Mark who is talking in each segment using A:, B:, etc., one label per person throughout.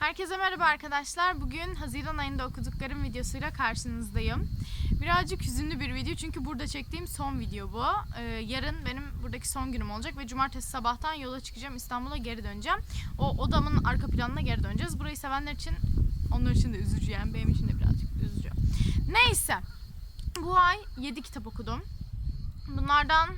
A: Herkese merhaba arkadaşlar. Bugün Haziran ayında okuduklarım videosuyla karşınızdayım. Birazcık hüzünlü bir video çünkü burada çektiğim son video bu. Ee, yarın benim buradaki son günüm olacak ve cumartesi sabahtan yola çıkacağım. İstanbul'a geri döneceğim. O odamın arka planına geri döneceğiz. Burayı sevenler için, onlar için de üzücü yani. Benim için de birazcık üzücü. Neyse. Bu ay 7 kitap okudum. Bunlardan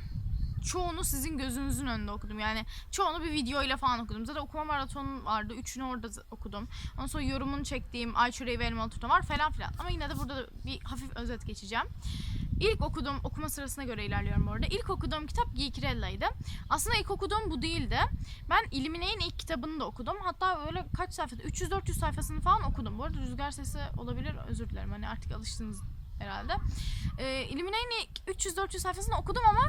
A: çoğunu sizin gözünüzün önünde okudum. Yani çoğunu bir video ile falan okudum. Zaten okuma maratonu vardı. Üçünü orada okudum. Ondan sonra yorumunu çektiğim Ay Çöreği ve Elmalı Turna var falan filan. Ama yine de burada da bir hafif özet geçeceğim. İlk okuduğum okuma sırasına göre ilerliyorum orada. İlk okuduğum kitap Geekirella'ydı. Aslında ilk okuduğum bu değildi. Ben Illuminate'in ilk kitabını da okudum. Hatta öyle kaç sayfada 300-400 sayfasını falan okudum. Bu arada rüzgar sesi olabilir. Özür dilerim. Hani artık alıştınız herhalde. Ee, Illuminate'in ilk 300-400 sayfasını okudum ama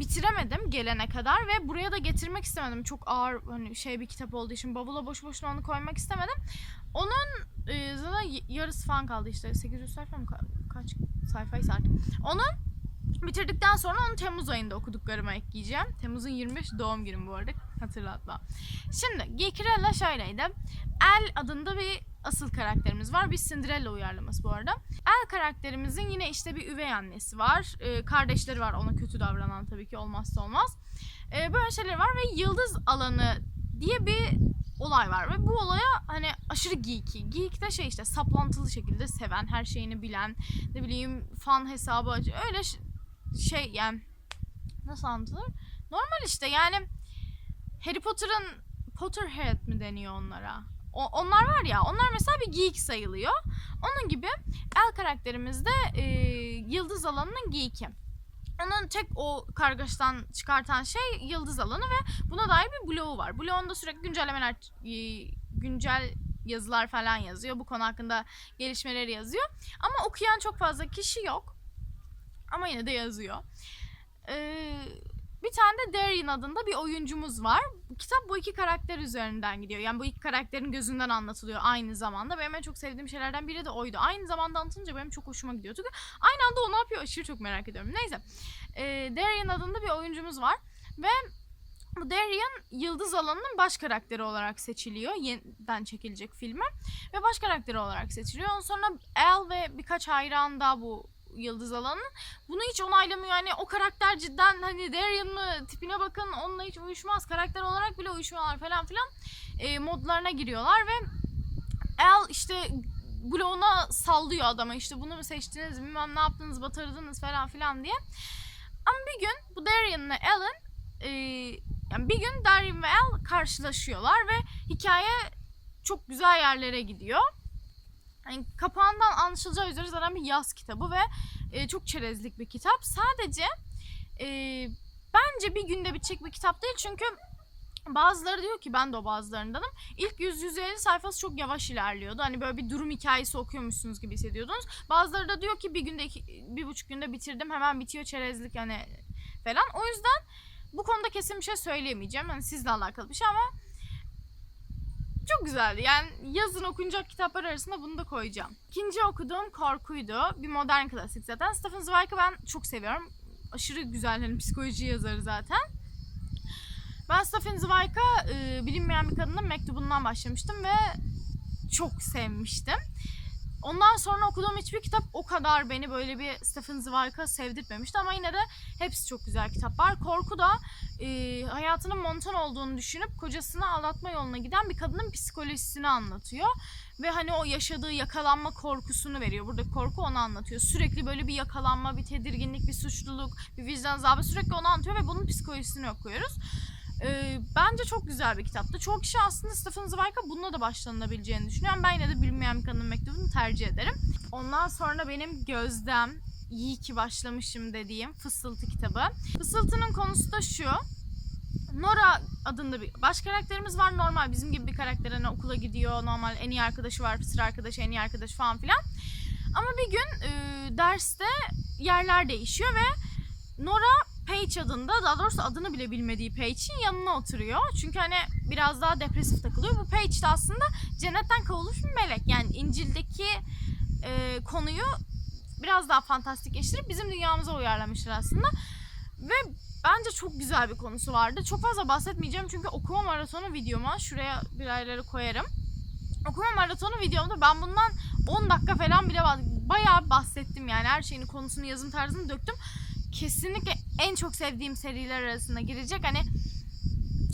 A: bitiremedim gelene kadar ve buraya da getirmek istemedim. Çok ağır hani şey bir kitap olduğu için bavula boş boşuna onu koymak istemedim. Onun e, zaten yarısı falan kaldı işte 800 sayfa mı ka- kaç sayfaysa artık. Onu bitirdikten sonra onu Temmuz ayında okuduklarıma ekleyeceğim. Temmuz'un 25 doğum günüm bu arada hatırlatma. Şimdi Geekirella şöyleydi. El adında bir asıl karakterimiz var. Bir Cinderella uyarlaması bu arada. El karakterimizin yine işte bir üvey annesi var. Ee, kardeşleri var ona kötü davranan tabii ki olmazsa olmaz. Ee, böyle şeyler var ve yıldız alanı diye bir olay var. Ve bu olaya hani aşırı geeky. Geek de şey işte saplantılı şekilde seven, her şeyini bilen, ne bileyim fan hesabı öyle şey yani nasıl anlatılır? Normal işte yani Harry Potter'ın Potterhead mi deniyor onlara? O, onlar var ya onlar mesela bir geek sayılıyor. Onun gibi El karakterimiz de e, yıldız alanının geeki. Onun tek o kargaştan çıkartan şey yıldız alanı ve buna dair bir bloğu var. Bloğunda sürekli güncellemeler, e, güncel yazılar falan yazıyor. Bu konu hakkında gelişmeleri yazıyor. Ama okuyan çok fazla kişi yok. Ama yine de yazıyor. Ee, bir tane de Darian adında bir oyuncumuz var. Kitap bu iki karakter üzerinden gidiyor. Yani bu iki karakterin gözünden anlatılıyor aynı zamanda. Benim en çok sevdiğim şeylerden biri de oydu. Aynı zamanda anlatınca benim çok hoşuma gidiyor. Çünkü aynı anda o ne yapıyor aşırı çok merak ediyorum. Neyse. Ee, Darian adında bir oyuncumuz var. Ve bu Darian Yıldız Alanı'nın baş karakteri olarak seçiliyor. Yeniden çekilecek filme. Ve baş karakteri olarak seçiliyor. Ondan sonra El ve birkaç hayran daha bu Yıldız Alanı'nın bunu hiç onaylamıyor. Yani o karakter cidden hani Darian mı tipine bakın onunla hiç uyuşmaz. Karakter olarak bile uyuşmuyorlar falan filan. E, modlarına giriyorlar ve El işte bloğuna sallıyor adama işte bunu mu seçtiniz bilmem ne yaptınız batırdınız falan filan diye. Ama bir gün bu Darian'la El'in e, yani bir gün Darian ve El karşılaşıyorlar ve hikaye çok güzel yerlere gidiyor. Yani kapağından anlaşılacağı üzere zaten bir yaz kitabı ve e, çok çerezlik bir kitap. Sadece e, bence bir günde bitecek bir kitap değil çünkü bazıları diyor ki ben de o bazılarındanım. İlk 100-150 sayfası çok yavaş ilerliyordu. Hani böyle bir durum hikayesi okuyormuşsunuz gibi hissediyordunuz. Bazıları da diyor ki bir günde, iki, bir buçuk günde bitirdim hemen bitiyor çerezlik hani falan. O yüzden bu konuda kesin bir şey söyleyemeyeceğim. Hani sizle alakalı bir şey ama çok güzeldi. Yani yazın okunacak kitaplar arasında bunu da koyacağım. İkinci okuduğum korkuydu. Bir modern klasik zaten. Stephen Zweig'ı ben çok seviyorum. Aşırı güzel hani psikoloji yazarı zaten. Ben Stephen Zweig'a e, bilinmeyen bir kadının mektubundan başlamıştım ve çok sevmiştim. Ondan sonra okuduğum hiçbir kitap o kadar beni böyle bir Stephen Zweig'a sevdirtmemişti ama yine de hepsi çok güzel kitaplar. Korku da e, hayatının montan olduğunu düşünüp kocasını aldatma yoluna giden bir kadının psikolojisini anlatıyor. Ve hani o yaşadığı yakalanma korkusunu veriyor. Buradaki korku onu anlatıyor. Sürekli böyle bir yakalanma, bir tedirginlik, bir suçluluk, bir vicdan azabı sürekli onu anlatıyor ve bunun psikolojisini okuyoruz. Ee, bence çok güzel bir kitaptı. Çoğu kişi aslında Stephen Zweig'a bununla da başlanılabileceğini düşünüyorum. Ben yine de Bilinmeyen Kadının Mektubu'nu tercih ederim. Ondan sonra benim Gözlem, iyi ki başlamışım dediğim Fısıltı kitabı. Fısıltı'nın konusu da şu. Nora adında bir baş karakterimiz var. Normal bizim gibi bir karakter hani okula gidiyor. Normal en iyi arkadaşı var. Sıra arkadaşı, en iyi arkadaşı falan filan. Ama bir gün e, derste yerler değişiyor ve Nora Paige adında daha doğrusu adını bile bilmediği Paige'in yanına oturuyor. Çünkü hani biraz daha depresif takılıyor. Bu Paige de aslında cennetten kovulmuş bir melek. Yani İncil'deki e, konuyu biraz daha fantastikleştirip bizim dünyamıza uyarlamışlar aslında. Ve bence çok güzel bir konusu vardı. Çok fazla bahsetmeyeceğim çünkü okuma maratonu videoma şuraya bir koyarım. okuma maratonu videomda ben bundan 10 dakika falan bile bayağı bahsettim yani her şeyini konusunu yazım tarzını döktüm. Kesinlikle en çok sevdiğim seriler arasına girecek. Hani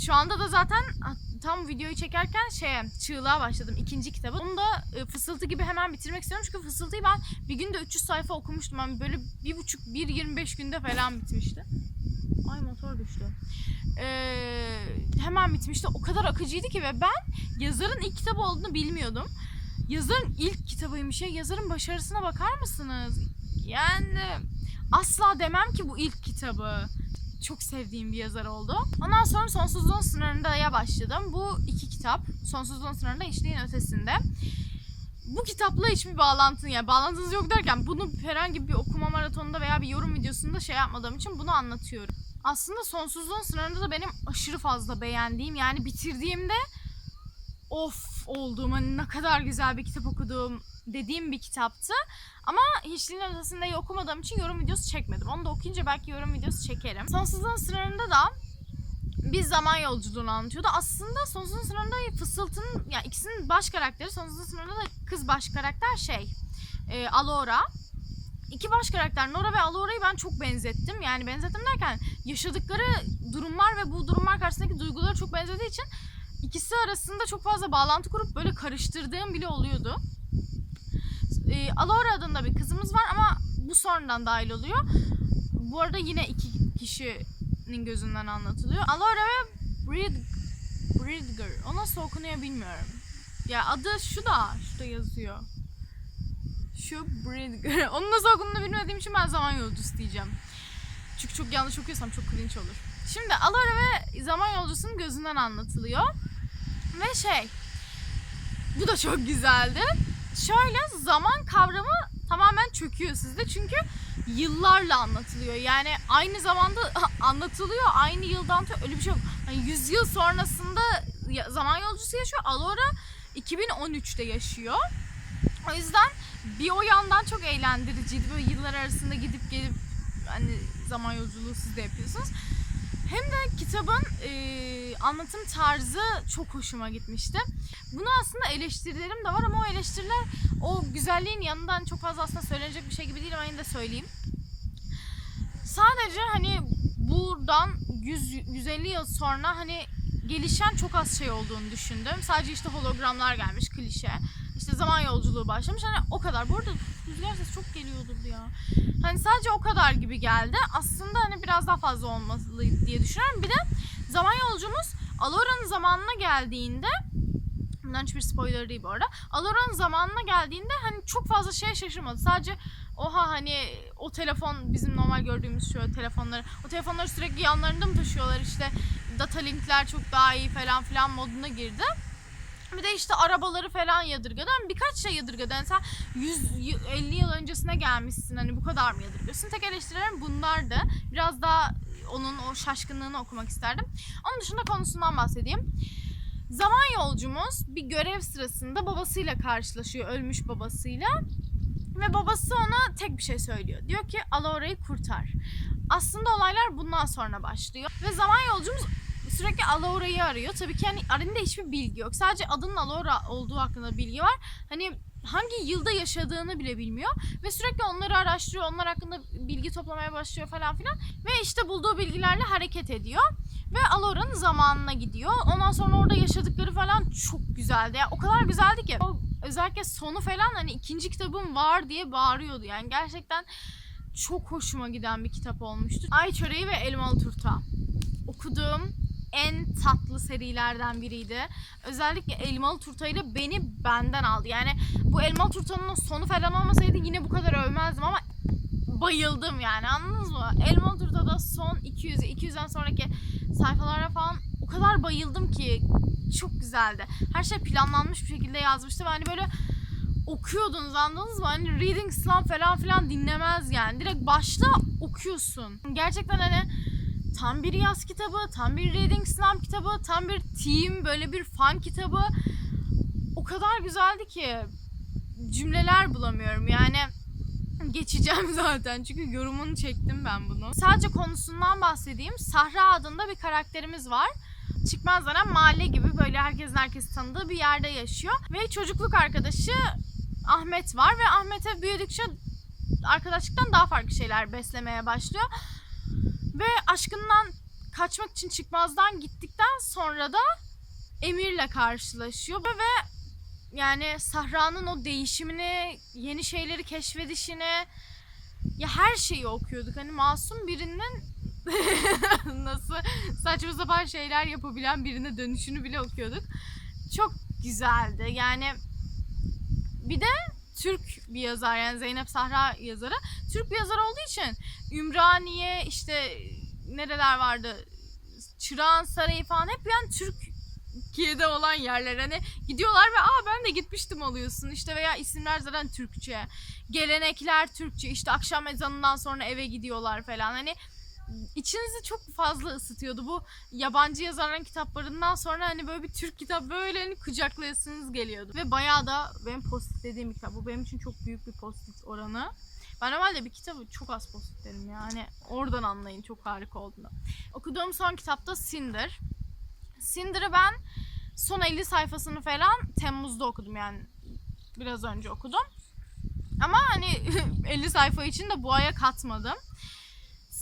A: şu anda da zaten tam videoyu çekerken şeye çığlığa başladım ikinci kitabı. Onu da e, fısıltı gibi hemen bitirmek istiyorum çünkü fısıltıyı ben bir günde 300 sayfa okumuştum. Ben böyle bir buçuk, bir 25 günde falan bitmişti. Ay motor düştü. Ee, hemen bitmişti. O kadar akıcıydı ki ve ben yazarın ilk kitabı olduğunu bilmiyordum. Yazarın ilk kitabıymış ya. Yazarın başarısına bakar mısınız? Yani asla demem ki bu ilk kitabı. Çok sevdiğim bir yazar oldu. Ondan sonra Sonsuzluğun Sınırında'ya başladım. Bu iki kitap. Sonsuzluğun Sınırında, İşliğin Ötesinde. Bu kitapla hiçbir bağlantın yani bağlantınız yok derken bunu herhangi bir okuma maratonunda veya bir yorum videosunda şey yapmadığım için bunu anlatıyorum. Aslında Sonsuzluğun Sınırında da benim aşırı fazla beğendiğim yani bitirdiğimde of olduğum hani ne kadar güzel bir kitap okuduğum dediğim bir kitaptı. Ama Hiçliğin Ötesi'nde okumadığım için yorum videosu çekmedim. Onu da okuyunca belki yorum videosu çekerim. Sonsuzluğun Sınırında da bir zaman yolculuğunu anlatıyordu. Aslında Sonsuzluğun Sınırında Fısıltı'nın yani ikisinin baş karakteri Sonsuzluğun Sınırında da kız baş karakter şey e, Alora. İki baş karakter Nora ve Alora'yı ben çok benzettim. Yani benzettim derken yaşadıkları durumlar ve bu durumlar karşısındaki duyguları çok benzediği için ikisi arasında çok fazla bağlantı kurup böyle karıştırdığım bile oluyordu. E, Alora adında bir kızımız var ama bu sonradan dahil oluyor. Bu arada yine iki kişinin gözünden anlatılıyor. Alora ve Brid Bridger. O nasıl okunuyor bilmiyorum. Ya adı şu da, şurada yazıyor. Şu Bridger. Onun nasıl okunduğunu bilmediğim için ben zaman yolcusu diyeceğim. Çünkü çok yanlış okuyorsam çok cringe olur. Şimdi Alora ve zaman yolcusunun gözünden anlatılıyor. Ve şey, bu da çok güzeldi. Şöyle zaman kavramı tamamen çöküyor sizde çünkü yıllarla anlatılıyor. Yani aynı zamanda anlatılıyor, aynı yıldan. Öyle bir şey yok. Hani 100 yıl sonrasında zaman yolcusu yaşıyor. Alora 2013'te yaşıyor. O yüzden bir o yandan çok eğlendiriciydi. Böyle yıllar arasında gidip gelip hani zaman yolculuğu siz de yapıyorsunuz. Hem de kitabın e, anlatım tarzı çok hoşuma gitmişti. Bunu aslında eleştirilerim de var ama o eleştiriler o güzelliğin yanından çok fazla aslında söylenecek bir şey gibi değil ama yine de söyleyeyim. Sadece hani buradan 100 150 yıl sonra hani gelişen çok az şey olduğunu düşündüm. Sadece işte hologramlar gelmiş klişe. İşte zaman yolculuğu başlamış. Hani o kadar. Bu arada rüzgar sesi çok geliyordur ya. Hani sadece o kadar gibi geldi. Aslında hani biraz daha fazla olmalıydı diye düşünüyorum. Bir de zaman yolcumuz Alora'nın zamanına geldiğinde Bundan hiçbir spoiler değil bu arada. Alora'nın zamanına geldiğinde hani çok fazla şeye şaşırmadı. Sadece oha hani o telefon bizim normal gördüğümüz şu telefonları o telefonları sürekli yanlarında mı taşıyorlar işte data linkler çok daha iyi falan filan moduna girdi. Bir de işte arabaları falan yadırgadı ama birkaç şey yadırgadı. Yani sen 150 yıl öncesine gelmişsin hani bu kadar mı yadırgıyorsun? Tek eleştirilerim bunlardı. Biraz daha onun o şaşkınlığını okumak isterdim. Onun dışında konusundan bahsedeyim. Zaman yolcumuz bir görev sırasında babasıyla karşılaşıyor, ölmüş babasıyla. Ve babası ona tek bir şey söylüyor. Diyor ki Alora'yı kurtar. Aslında olaylar bundan sonra başlıyor. Ve zaman yolcumuz sürekli Alora'yı arıyor. Tabii ki hani arında hiçbir bilgi yok. Sadece adının Alora olduğu hakkında bilgi var. Hani hangi yılda yaşadığını bile bilmiyor. Ve sürekli onları araştırıyor. Onlar hakkında bilgi toplamaya başlıyor falan filan. Ve işte bulduğu bilgilerle hareket ediyor. Ve Alora'nın zamanına gidiyor. Ondan sonra orada yaşadıkları falan çok güzeldi. Yani o kadar güzeldi ki. O özellikle sonu falan hani ikinci kitabım var diye bağırıyordu. Yani gerçekten çok hoşuma giden bir kitap olmuştu. Ay Çöreği ve Elmalı Turta. Okuduğum en tatlı serilerden biriydi. Özellikle Elmalı Turta'yla beni benden aldı. Yani bu Elmalı Turta'nın sonu falan olmasaydı yine bu kadar övmezdim ama bayıldım yani anladınız mı? Elmalı Turta'da son 200 200'den sonraki sayfalara falan o kadar bayıldım ki çok güzeldi. Her şey planlanmış bir şekilde yazmıştı. Hani böyle okuyordunuz anladınız mı? Hani reading slump falan filan dinlemez yani. Direkt başla okuyorsun. Gerçekten hani tam bir yaz kitabı, tam bir reading slump kitabı, tam bir team böyle bir fan kitabı. O kadar güzeldi ki cümleler bulamıyorum. Yani geçeceğim zaten çünkü yorumunu çektim ben bunu. Sadece konusundan bahsedeyim. Sahra adında bir karakterimiz var. çıkmaz denen mahalle gibi böyle herkesin herkesi tanıdığı bir yerde yaşıyor. Ve çocukluk arkadaşı Ahmet var ve Ahmet'e büyüdükçe arkadaşlıktan daha farklı şeyler beslemeye başlıyor. Ve aşkından kaçmak için çıkmazdan gittikten sonra da Emir'le karşılaşıyor ve, yani Sahra'nın o değişimini, yeni şeyleri keşfedişini ya her şeyi okuyorduk. Hani masum birinin nasıl saçma sapan şeyler yapabilen birine dönüşünü bile okuyorduk. Çok güzeldi. Yani bir de Türk bir yazar yani Zeynep Sahra yazarı. Türk bir yazar olduğu için Ümraniye işte nereler vardı? Çırağan Sarayı falan hep yani Türkiye'de olan yerler. Hani gidiyorlar ve aa ben de gitmiştim oluyorsun işte veya isimler zaten Türkçe. Gelenekler Türkçe. İşte akşam ezanından sonra eve gidiyorlar falan. Hani içinizi çok fazla ısıtıyordu. Bu yabancı yazarların kitaplarından sonra hani böyle bir Türk kitap böyle hani kucaklayasınız geliyordu. Ve bayağı da benim post dediğim kitap. Bu benim için çok büyük bir post oranı. Ben normalde bir kitabı çok az post derim yani oradan anlayın çok harika olduğunu. Okuduğum son kitapta Cinder. Cinder'ı ben son 50 sayfasını falan Temmuz'da okudum. Yani biraz önce okudum. Ama hani 50 sayfa için de bu aya katmadım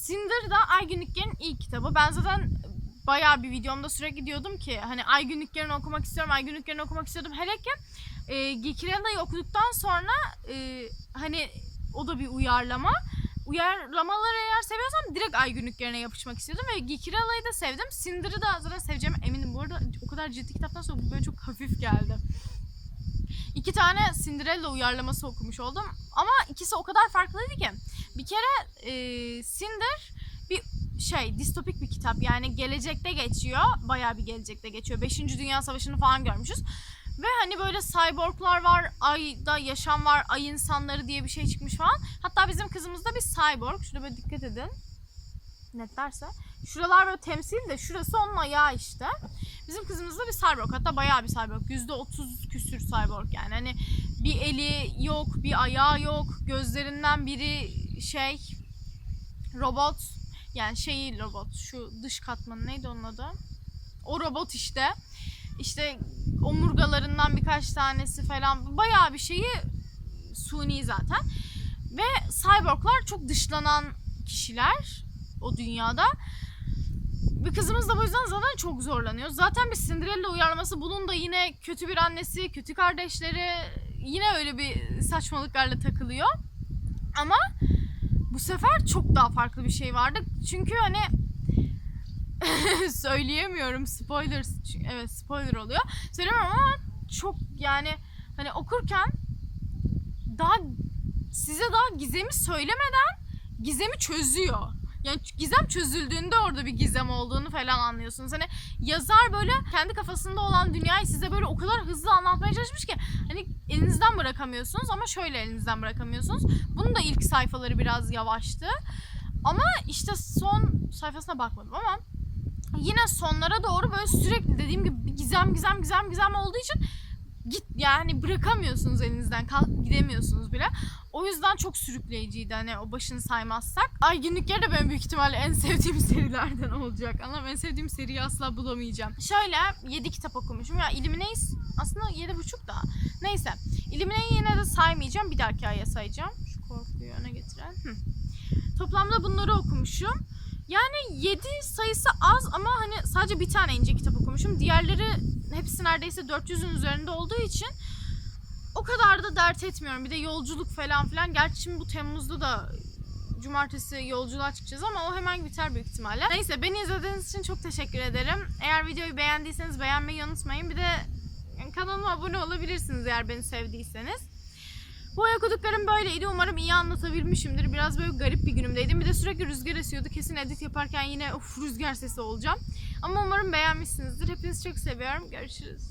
A: Cinder da Ay Günlükler'in ilk kitabı. Ben zaten bayağı bir videomda sürekli diyordum ki hani Ay Günlüklerini okumak istiyorum, Ay Günlüklerini okumak istiyordum. Hele ki e, Gikirella'yı okuduktan sonra e, hani o da bir uyarlama. Uyarlamaları eğer seviyorsam direkt Ay Günlüklerine yapışmak istiyordum ve Gikirella'yı da sevdim. Cinder'ı da zaten seveceğime eminim. Bu arada o kadar ciddi kitaptan sonra bu böyle çok hafif geldi. İki tane Cinderella uyarlaması okumuş oldum. Ama ikisi o kadar farklıydı ki. Bir kere e, Cinder bir şey distopik bir kitap. Yani gelecekte geçiyor. Bayağı bir gelecekte geçiyor. Beşinci Dünya Savaşı'nı falan görmüşüz. Ve hani böyle cyborglar var, ayda yaşam var, ay insanları diye bir şey çıkmış falan. Hatta bizim kızımız da bir cyborg. Şurada böyle dikkat edin. Netlerse. Şuralar böyle temsil de şurası onun ayağı işte. Bizim kızımız da bir cyborg. Hatta bayağı bir cyborg. Yüzde otuz küsür cyborg yani. Hani bir eli yok, bir ayağı yok. Gözlerinden biri şey robot. Yani şey robot. Şu dış katmanı neydi onun adı? O robot işte. İşte omurgalarından birkaç tanesi falan. Bayağı bir şeyi suni zaten. Ve cyborglar çok dışlanan kişiler o dünyada. Bir kızımız da bu yüzden zaten çok zorlanıyor. Zaten bir Cinderella uyarlaması bunun da yine kötü bir annesi, kötü kardeşleri yine öyle bir saçmalıklarla takılıyor. Ama bu sefer çok daha farklı bir şey vardı. Çünkü hani söyleyemiyorum spoilers evet spoiler oluyor. Söylemiyorum ama çok yani hani okurken daha size daha gizemi söylemeden gizemi çözüyor. Yani gizem çözüldüğünde orada bir gizem olduğunu falan anlıyorsunuz. Hani yazar böyle kendi kafasında olan dünyayı size böyle o kadar hızlı anlatmaya çalışmış ki hani elinizden bırakamıyorsunuz ama şöyle elinizden bırakamıyorsunuz. Bunun da ilk sayfaları biraz yavaştı. Ama işte son sayfasına bakmadım ama yine sonlara doğru böyle sürekli dediğim gibi gizem gizem gizem gizem olduğu için git yani bırakamıyorsunuz elinizden kalkıp gidemiyorsunuz bile. O yüzden çok sürükleyiciydi hani o başını saymazsak. Ay günlükleri de benim büyük ihtimalle en sevdiğim serilerden olacak. Ama en sevdiğim seriyi asla bulamayacağım. Şöyle 7 kitap okumuşum. Ya Illuminates aslında 7,5 da. Neyse. Illuminate'i yine de saymayacağım. Bir dahaki aya sayacağım. Şu korkuyu öne getiren. Hı. Toplamda bunları okumuşum. Yani 7 sayısı az ama hani sadece bir tane ince kitap okumuşum. Diğerleri hepsi neredeyse 400'ün üzerinde olduğu için o kadar da dert etmiyorum. Bir de yolculuk falan filan. Gerçi şimdi bu Temmuz'da da cumartesi yolculuğa çıkacağız ama o hemen biter büyük ihtimalle. Neyse beni izlediğiniz için çok teşekkür ederim. Eğer videoyu beğendiyseniz beğenmeyi unutmayın. Bir de kanalıma abone olabilirsiniz eğer beni sevdiyseniz. Bu okuduklarım böyleydi. Umarım iyi anlatabilmişimdir. Biraz böyle garip bir günümdeydim. Bir de sürekli rüzgar esiyordu. Kesin edit yaparken yine of rüzgar sesi olacağım. Ama umarım beğenmişsinizdir. Hepinizi çok seviyorum. Görüşürüz.